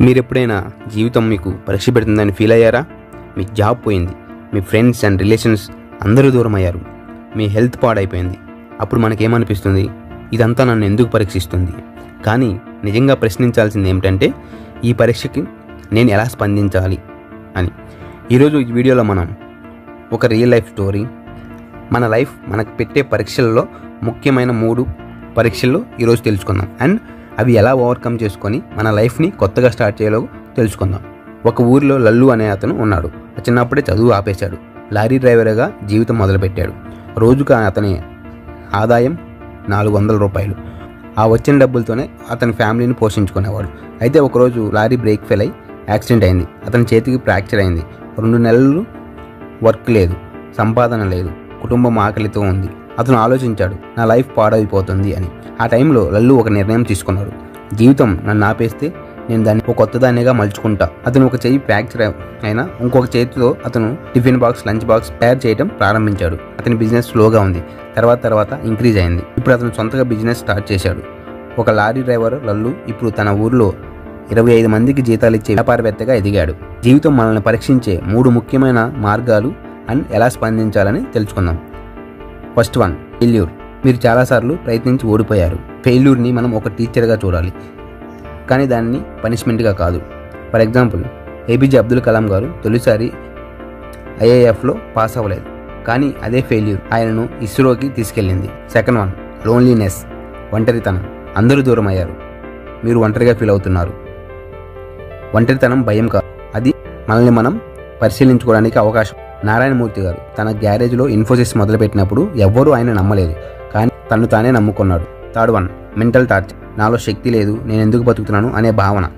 మీరు ఎప్పుడైనా జీవితం మీకు పరీక్ష పెడుతుందని ఫీల్ అయ్యారా? మీ జాబ్ పోయింది. మీ ఫ్రెండ్స్ అండ్ రిలేషన్స్ అందరూ దూరం అయ్యారు. మీ హెల్త్ పాడైపోయింది. అప్పుడు మనకేమనిపిస్తుంది? ఇదంతా నన్ను ఎందుకు పరీక్షిస్తుంది? కానీ నిజంగా ప్రశ్నించాల్సింది ఏమిటంటే ఈ పరీక్షకి నేను ఎలా స్పందించాలి అని. ఈరోజు ఈ వీడియోలో మనం ఒక రియల్ లైఫ్ స్టోరీ మన లైఫ్ మనకు పెట్టే పరీక్షల్లో ముఖ్యమైన మూడు పరీక్షల్లో ఈరోజు తెలుసుకుందాం. అండ్ అవి ఎలా ఓవర్కమ్ చేసుకొని మన లైఫ్ని కొత్తగా స్టార్ట్ చేయాలో తెలుసుకుందాం. ఒక ఊరిలో లల్లు అనే అతను ఉన్నాడు. చిన్నప్పుడే చదువు ఆపేశాడు. లారీ డ్రైవర్గా జీవితం మొదలుపెట్టాడు. రోజుకు అతని ఆదాయం నాలుగు వందల రూపాయలు. ఆ వచ్చిన డబ్బులతోనే అతని ఫ్యామిలీని పోషించుకునేవాడు. అయితే ఒకరోజు లారీ బ్రేక్ ఫెయిల్ అయి యాక్సిడెంట్ అయింది. అతని చేతికి ఫ్రాక్చర్ అయింది. రెండు నెలలు వర్క్ లేదు. సంపాదన లేదు. కుటుంబం ఆకలితో ఉంది. అతను ఆలోచించాడు నా లైఫ్ పాడైపోతుంది అని. ఆ టైంలో లల్లు ఒక నిర్ణయం తీసుకున్నాడు. జీవితం నన్ను ఆపేస్తే నేను దాన్ని ఒక కొత్త దానిగా మలుచుకుంటా. అతను ఒక చేయి ఫ్రాక్చర్ అయినా ఇంకొక చేతితో అతను టిఫిన్ బాక్స్ లంచ్ బాక్స్ తయారు చేయడం ప్రారంభించాడు. అతని బిజినెస్ స్లోగా ఉంది. తర్వాత తర్వాత ఇంక్రీజ్ అయింది. ఇప్పుడు అతను సొంతగా బిజినెస్ స్టార్ట్ చేశాడు. ఒక లారీ డ్రైవర్ లల్లు ఇప్పుడు తన ఊర్లో ఇరవై ఐదు మందికి జీతాలు ఇచ్చే వ్యాపారవేత్తగా ఎదిగాడు. జీవితం మనల్ని పరీక్షించే మూడు ముఖ్యమైన మార్గాలు అండ్ ఎలా స్పందించాలని తెలుసుకుందాం. ఫస్ట్ వన్ ఫెయిల్యూర్ మీరు చాలాసార్లు ప్రయత్నించి ఓడిపోయారు. ఫెయిల్యూర్ని మనం ఒక టీచర్గా చూడాలి. కానీ దాన్ని పనిష్మెంట్గా కాదు. For example APJ Abdul Kalam గారు తొలిసారి ఐఏఎఫ్లో పాస్ అవ్వలేదు. కానీ అదే ఫెయిల్యూర్ ఆయనను ఇస్రోకి తీసుకెళ్ళింది. సెకండ్ వన్ లోన్లీనెస్ ఒంటరితనం. అందరూ దూరం అయ్యారు. మీరు ఒంటరిగా ఫీల్ అవుతున్నారు. ఒంటరితనం భయం కాదు అది మనల్ని మనం పరిశీలించుకోవడానికి అవకాశం నారాయణమూర్తి గారు తన గ్యారేజ్లో ఇన్ఫోసిస్ మొదలుపెట్టినప్పుడు ఎవ్వరూ ఆయన నమ్మలేదు. కానీ తను తానే నమ్ముకున్నాడు. థర్డ్ వన్ మెంటల్ టార్చ్ నాలో శక్తి లేదు నేను ఎందుకు బతుకుతున్నాను అనే భావన.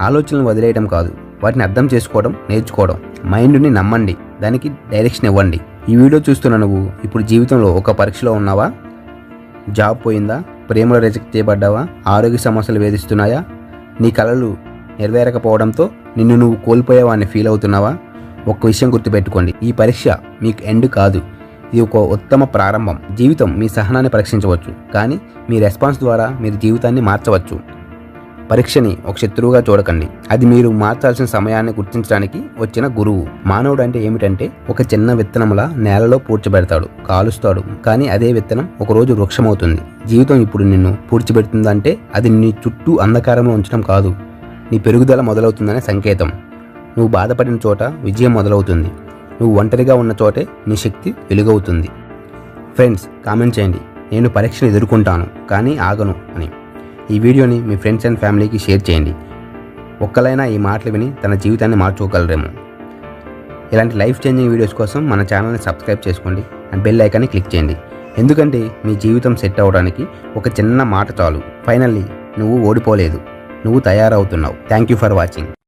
ఆలోచనలు వదిలేయడం కాదు. వాటిని అర్థం చేసుకోవడం నేర్చుకోవడం. మైండ్ని నమ్మండి. దానికి డైరెక్షన్ ఇవ్వండి. ఈ వీడియో చూస్తున్న నువ్వు ఇప్పుడు జీవితంలో ఒక పరీక్షలో ఉన్నావా? జాబ్ పోయిందా? ప్రేమలో రిజెక్ట్ చేయబడ్డావా? ఆరోగ్య సమస్యలు వేధిస్తున్నాయా? నీ కళలు నెరవేరకపోవడంతో నిన్ను నువ్వు కోల్పోయావా అని ఫీల్ అవుతున్నావా? ఒక్క విషయం గుర్తుపెట్టుకోండి. ఈ పరీక్ష మీకు ఎండ్ కాదు. ఇది ఒక ఉత్తమ ప్రారంభం. జీవితం మీ సహనాన్ని పరీక్షించవచ్చు. కానీ మీ రెస్పాన్స్ ద్వారా మీరు జీవితాన్ని మార్చవచ్చు. పరీక్షని ఒక శత్రువుగా చూడకండి. అది మీరు మార్చాల్సిన సమయాన్ని గుర్తించడానికి వచ్చిన గురువు. మానవుడు అంటే ఏమిటంటే ఒక చిన్న విత్తనంలా నేలలో పూడ్చిపెడతాడు కాలుస్తాడు. కానీ అదే విత్తనం ఒకరోజు వృక్షమవుతుంది. జీవితం ఇప్పుడు నిన్ను పూడ్చిపెడుతుందంటే అది నీ చుట్టూ అంధకారంలో ఉంచడం కాదు. నీ పెరుగుదల మొదలవుతుందనే సంకేతం. నువ్వు బాధపడిన చోట విజయం మొదలవుతుంది. నువ్వు ఒంటరిగా ఉన్న చోటే నీ శక్తి వెలుగవుతుంది. ఫ్రెండ్స్ కామెంట్ చేయండి. నేను పరీక్షను ఎదుర్కొంటాను కానీ ఆగను అని. ఈ వీడియోని మీ ఫ్రెండ్స్ అండ్ ఫ్యామిలీకి షేర్ చేయండి. ఒక్కలైనా ఈ మాటలు విని తన జీవితాన్ని మార్చుకోగలరేమో. ఇలాంటి లైఫ్ చేంజింగ్ వీడియోస్ కోసం మన ఛానల్ని సబ్స్క్రైబ్ చేసుకోండి అండ్ బెల్ ఐకాన్ని క్లిక్ చేయండి. ఎందుకంటే మీ జీవితం సెట్ అవ్వడానికి ఒక చిన్న మాట చాలు. ఫైనల్లీ నువ్వు ఓడిపోలేదు. నువ్వు తయారవుతున్నావు. Thank you for watching.